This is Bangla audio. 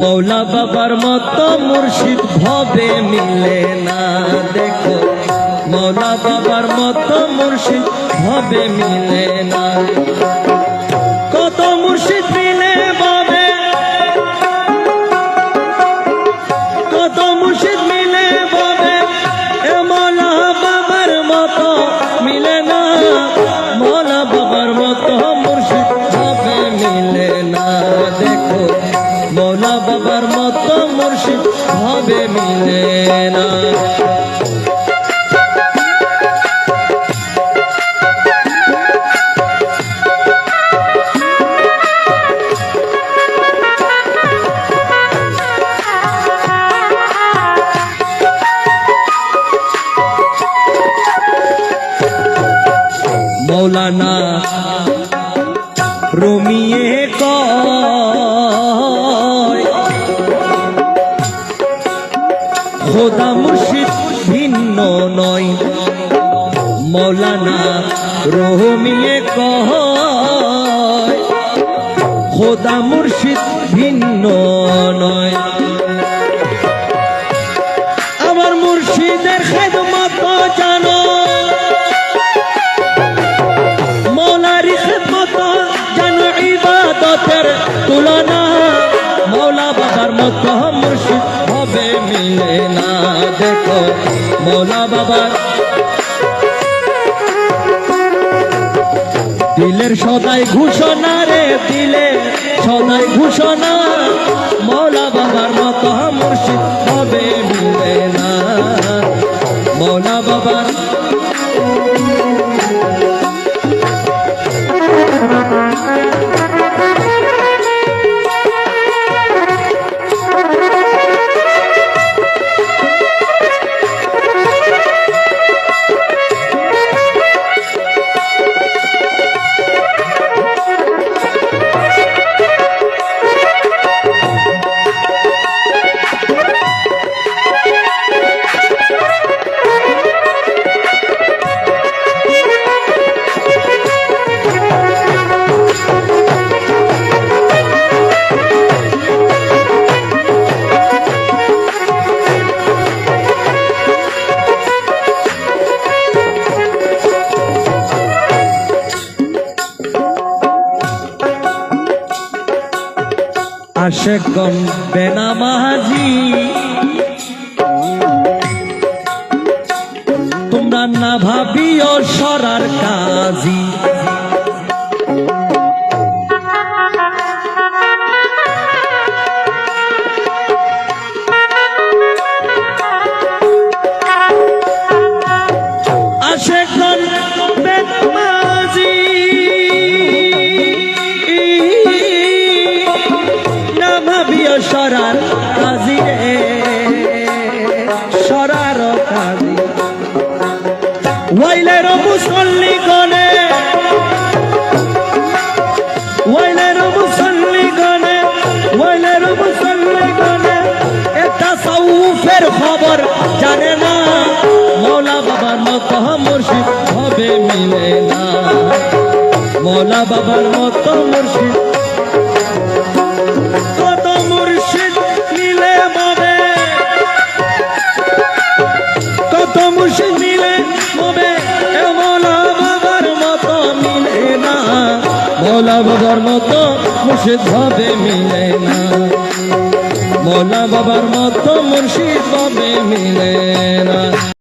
মৌলা বাবার মতো মুর্শিদ ভবে মিলে না, দেখো। মৌলা বাবার মতো মুর্শিদ ভবে মিলে না। বাবার মতো মুর্শিদ ভবে মিলে না। মৌলানা রুমিয়ে মৌলানা রহমিয়ে কয়, খোদা মুর্শিদ ভিন্ন নয়। আমার মুর্শিদের খেদমত জানো। মৌলার খেদমত জানো ইবাদতের তুলনা। মৌলা বাবার মতো মুর্শিদ হবে মিলে না, দেখো। মৌলা বাবার দিলের সদাই ঘোষণা রে দিলে সদাই ঘোষণা। মৌলা আশেকম বেনামাজি তোমরা না ভাবিও সরার কাজী। জানে না। মোলা বাবার মতো মুর্শিদ হবে মিলে না। মোলা বাবার মতো মুর্শিদ। কত মুর্শিদ মিলে বাবে কত মুর্শিদ বাবে এ মৌলা মৌলা বাবার মতো মুর্শিদ ভাবে মিলে না। মোলা বাবার মতো মুর্শিদ ভাবে মিলে না।